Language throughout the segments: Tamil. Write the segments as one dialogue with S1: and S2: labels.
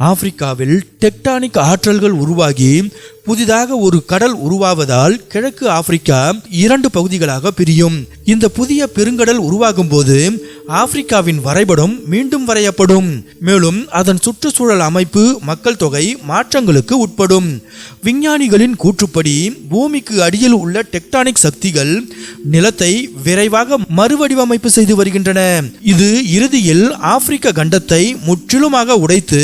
S1: ஆப்பிரிக்காவில் டெக்டானிக் ஆற்றல்கள் உருவாகி புதிதாக ஒரு கடல் உருவாவதால் கிழக்கு ஆப்பிரிக்கா இரண்டு பகுதிகளாக பிரியும். இந்த புதிய பெருங்கடல் உருவாகும் போது ஆப்பிரிக்காவின் வரைபடம் மீண்டும் வரையப்படும். மேலும் அதன் சுற்றுச்சூழல் அமைப்பு மக்கள் தொகை மாற்றங்களுக்கு உட்படும். விஞ்ஞானிகளின் கூற்றுப்படி பூமிக்கு அடியில் உள்ள டெக்டானிக் சக்திகள் நிலத்தை விரைவாக மறுவடிவமைப்பு செய்து வருகின்றன. இது இறுதியில் ஆப்பிரிக்க கண்டத்தை முற்றிலுமாக உடைத்து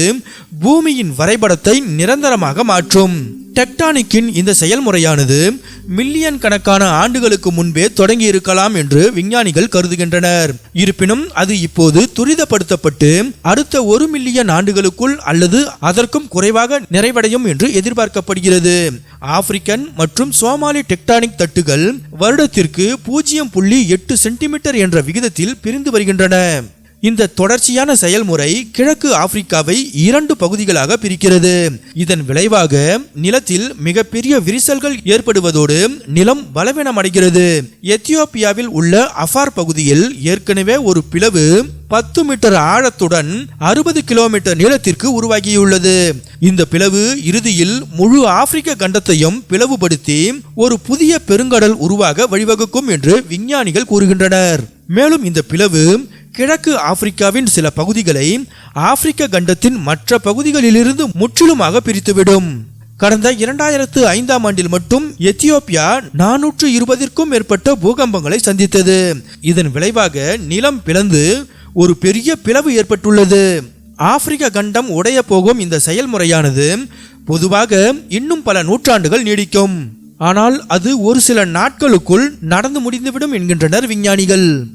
S1: பூமியின் வரைபடத்தை நிரந்தரமாக மாற்றும். டெக்டானிக்கின் இந்த செயல்முறையானது மில்லியன் கணக்கான ஆண்டுகளுக்கு முன்பே தொடங்கி இருக்கலாம் என்று விஞ்ஞானிகள் கருதுகின்றனர். இருப்பினும் அது இப்போது துரிதப்படுத்தப்பட்டு அடுத்த ஒரு மில்லியன் ஆண்டுகளுக்குள் அல்லது அதற்கும் குறைவாக நிறைவடையும் என்று எதிர்பார்க்கப்படுகிறது. ஆப்பிரிக்கன் மற்றும் சோமாலி டெக்டானிக் தட்டுகள் வருடத்திற்கு பூஜ்ஜியம் புள்ளி எட்டு சென்டிமீட்டர் என்ற விகிதத்தில் பிரிந்து வருகின்றன. இந்த தொடர்ச்சியான செயல்முறை கிழக்கு ஆப்பிரிக்காவை இரண்டு பகுதிகளாக பிரிக்கிறது. இதன் விளைவாக நிலத்தில் மிகப்பெரிய விரிசல்கள் ஏற்படுவதோடு நிலம் பலவீனமடைகிறது. எத்தியோப்பியாவில் உள்ள அஃபார் பகுதியில் ஏற்கனவே ஒரு பிளவு பத்து மீட்டர் ஆழத்துடன் அறுபது கிலோமீட்டர் நீளத்திற்கு உருவாகியுள்ளது. இந்த பிளவு இறுதியில் முழு ஆப்பிரிக்க கண்டத்தையும் பிளவுபடுத்தி ஒரு புதிய பெருங்கடல் உருவாக வழிவகுக்கும் என்று விஞ்ஞானிகள் கூறுகின்றனர். மேலும் இந்த பிளவு கிழக்கு ஆப்பிரிக்காவின் சில பகுதிகளை ஆப்பிரிக்க கண்டத்தின் மற்ற பகுதிகளிலிருந்து முற்றிலுமாக பிரித்துவிடும். கடந்த இரண்டாயிரத்து ஐந்தாம் ஆண்டில் மட்டும் எத்தியோப்பியா நானூற்று இருபதிற்கும் மேற்பட்ட பூகம்பங்களை சந்தித்தது. இதன் விளைவாக நிலம் பிளந்து ஒரு பெரிய பிளவு ஏற்பட்டுள்ளது. ஆப்பிரிக்க கண்டம் உடைய போகும் இந்த செயல்முறையானது பொதுவாக இன்னும் பல நூற்றாண்டுகள் நீடிக்கும். ஆனால் அது ஒரு சில நாட்களுக்குள் நடந்து முடிந்துவிடும் என்கின்றனர் விஞ்ஞானிகள்.